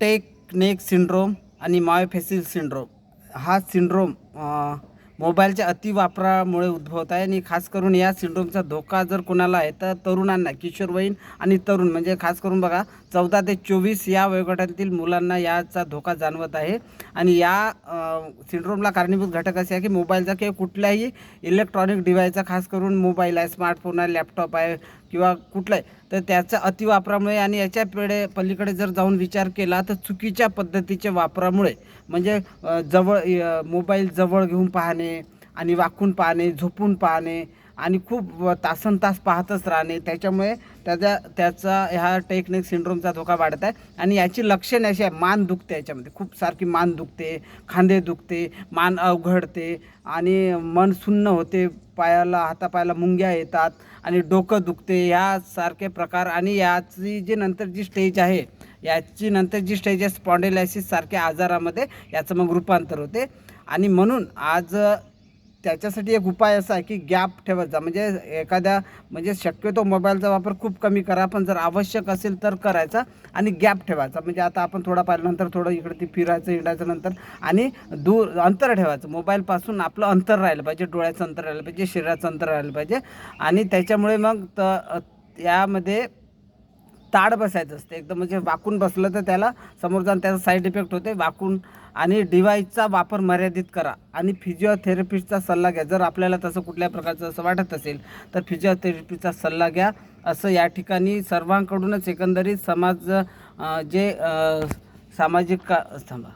Take neck syndrome आणि मायोफेसिल syndrome. हा syndrome मोबाईलच्या अतिवापरामुळे उद्भवत आहे आणि खास करून या सिंड्रोमचा धोका जर कोणाला आहे तर तरुणांना किशोरवयीन आणि तरुण म्हणजे खास करून बघा चौदा ते चोवीस या वयोगटातील मुलांना याचा धोका जाणवत आहे. आणि या सिंड्रोमला कारणीभूत घटक असे आहे की मोबाईलचा किंवा कुठल्याही इलेक्ट्रॉनिक डिव्हाइसचा खास करून मोबाईल आहे स्मार्टफोन आहे लॅपटॉप आहे किंवा कुठलाही तर त्याच्या अतिवापरामुळे आणि याच्या पेढे पलीकडे जर जाऊन विचार केला तर चुकीच्या पद्धतीच्या वापरामुळे म्हणजे जवळ मोबाईल जवळ घेऊन पाहणे आणि वाकून पाहणे झोपून पाहणे आणि खूप तासन तास पाहतच राहणे. त्याच्यामुळे त्याचा त्याचा ह्या टेक्निक सिंड्रोमचा धोका वाढत आहे. आणि याची लक्षणे अशी आहे मान दुखते याच्यामध्ये. खूप सारखी मान दुखते खांदे दुखते मान अवघडते आणि मन सुन्न होते. पायाला हातापायाला मुंग्या येतात आणि डोकं दुखते. ह्यासारखे प्रकार आणि याची जी नंतर जी स्टेज आहे याची नंतर जी स्टेज आहे स्पॉन्डेलायसिससारख्या आजारामध्ये याचं मग रूपांतर होते. आणि म्हणून आज त्याच्यासाठी एक उपाय असा आहे की गॅप ठेवायचा म्हणजे एखाद्या म्हणजे शक्यतो मोबाईलचा वापर खूप कमी करा पण जर आवश्यक असेल तर करायचा आणि गॅप ठेवायचा. म्हणजे आता आपण थोडा पाहिल्यानंतर थोडं इकडे ती फिरायचं हिंडायचं नंतर आणि दूर अंतर ठेवायचं. मोबाईलपासून आपलं अंतर राहिलं पाहिजे डोळ्याचं अंतर राहिलं पाहिजे शरीराचं अंतर राहिलं पाहिजे. आणि त्याच्यामुळे मग त यामध्ये ताड बसायचं असते. एकदम म्हणजे वाकून बसलं तर त्याला समोर जाऊन त्याचा साईड इफेक्ट होते वाकून आणि डिवाईसचा वापर मर्यादित करा. आणि फिजिओथेरपिस्टचा सल्ला घ्या. जर आपल्याला तसं कुठल्या प्रकारचं असं वाटत असेल तर फिजिओथेरपीचा सल्ला घ्या. असं या ठिकाणी सर्वांकडूनच एकंदरीत समाज जे सामाजिक का थांबा.